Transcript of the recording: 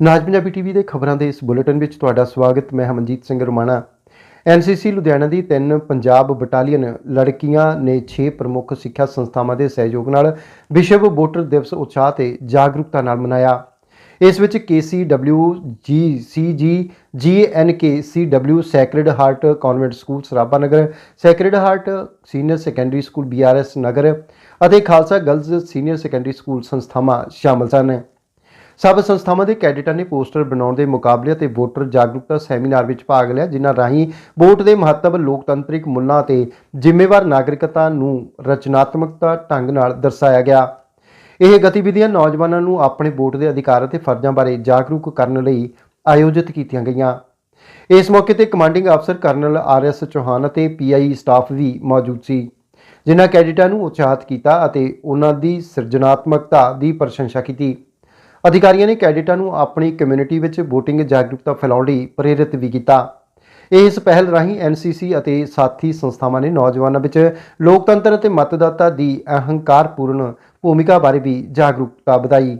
ਨਾਜ Punjabi TV ਦੇ ਖਬਰਾਂ ਦੇ ਇਸ ਬੁਲੇਟਿਨ ਵਿੱਚ ਤੁਹਾਡਾ ਸਵਾਗਤ, ਮੈਂ ਹਮਨਜੀਤ ਸਿੰਘ ਰਮਾਣਾ। ਐਨਸੀਸੀ ਲੁਧਿਆਣਾ ਦੀ ਤਿੰਨ ਪੰਜਾਬ ਬਟਾਲੀਅਨ ਲੜਕੀਆਂ ਨੇ 6 ਪ੍ਰਮੁੱਖ ਸਿੱਖਿਆ ਸੰਸਥਾਵਾਂ ਦੇ ਸਹਿਯੋਗ ਨਾਲ ਵਿਸ਼ਵ ਵੋਟਰ ਦਿਵਸ ਉਤਸ਼ਾਹ ਤੇ ਜਾਗਰੂਕਤਾ ਨਾਲ ਮਨਾਇਆ। ਇਸ ਵਿੱਚ KCW GCG GNK CW sacred heart convent school Sarabha Nagar sacred heart senior secondary school BRS Nagar ਅਤੇ Khalsa girls senior secondary school ਸੰਸਥਾਵਾਂ ਸ਼ਾਮਲ ਸਨ। ਸਭ ਸੰਸਥਾਵਾਂ ਦੇ ਕੈਡਿਟਾਂ ਨੇ ਪੋਸਟਰ ਬਣਾਉਣ ਦੇ ਮੁਕਾਬਲੇ ਅਤੇ ਵੋਟਰ ਜਾਗਰੂਕਤਾ ਸੈਮੀਨਾਰ ਵਿੱਚ ਭਾਗ ਲਿਆ, ਜਿਨ੍ਹਾਂ ਰਾਹੀਂ ਵੋਟ ਦੇ ਮਹੱਤਵ, ਲੋਕਤੰਤਰਿਕ ਮੁੱਲਾਂ ਤੇ ਜ਼ਿੰਮੇਵਾਰ ਨਾਗਰਿਕਤਾ ਨੂੰ ਰਚਨਾਤਮਕਤਾ ਢੰਗ ਨਾਲ ਦਰਸਾਇਆ ਗਿਆ। ਇਹ ਗਤੀਵਿਧੀਆਂ ਨੌਜਵਾਨਾਂ ਨੂੰ ਆਪਣੇ ਵੋਟ ਦੇ ਅਧਿਕਾਰ ਅਤੇ ਫਰਜ਼ਾਂ ਬਾਰੇ ਜਾਗਰੂਕ ਕਰਨ ਲਈ ਆਯੋਜਿਤ ਕੀਤੀਆਂ ਗਈਆਂ। ਇਸ ਮੌਕੇ ਤੇ ਕਮਾਂਡਿੰਗ ਅਫਸਰ ਕਰਨਲ ਆਰ ਐਸ ਚੌਹਾਨ ਅਤੇ ਪੀਆਈ ਸਟਾਫ ਵੀ ਮੌਜੂਦ ਸੀ, ਜਿਨ੍ਹਾਂ ਕੈਡਿਟਾਂ ਨੂੰ ਉਤਸ਼ਾਹਿਤ ਕੀਤਾ ਅਤੇ ਉਹਨਾਂ ਦੀ ਸਿਰਜਣਾਤਮਕਤਾ ਦੀ ਪ੍ਰਸ਼ੰਸਾ ਕੀਤੀ। ਅਧਿਕਾਰੀਆਂ ਨੇ ਕੈਡਿਟਾਂ ਨੂੰ ਆਪਣੀ ਕਮਿਊਨਿਟੀ ਵਿੱਚ VOTING ਜਾਗਰੂਕਤਾ ਫੈਲਾਉਣ ਲਈ ਪ੍ਰੇਰਿਤ ਵੀ ਕੀਤਾ। ਇਸ ਪਹਿਲ ਰਾਹੀਂ ਐਨਸੀਸੀ ਅਤੇ ਸਾਥੀ ਸੰਸਥਾਵਾਂ ਨੇ ਨੌਜਵਾਨਾਂ ਵਿੱਚ ਲੋਕਤੰਤਰ ਅਤੇ ਮਤਦਾਤਾ ਦੀ ਅਹੰਕਾਰਪੂਰਨ ਭੂਮਿਕਾ ਬਾਰੇ ਵੀ ਜਾਗਰੂਕਤਾ ਵਧਾਈ।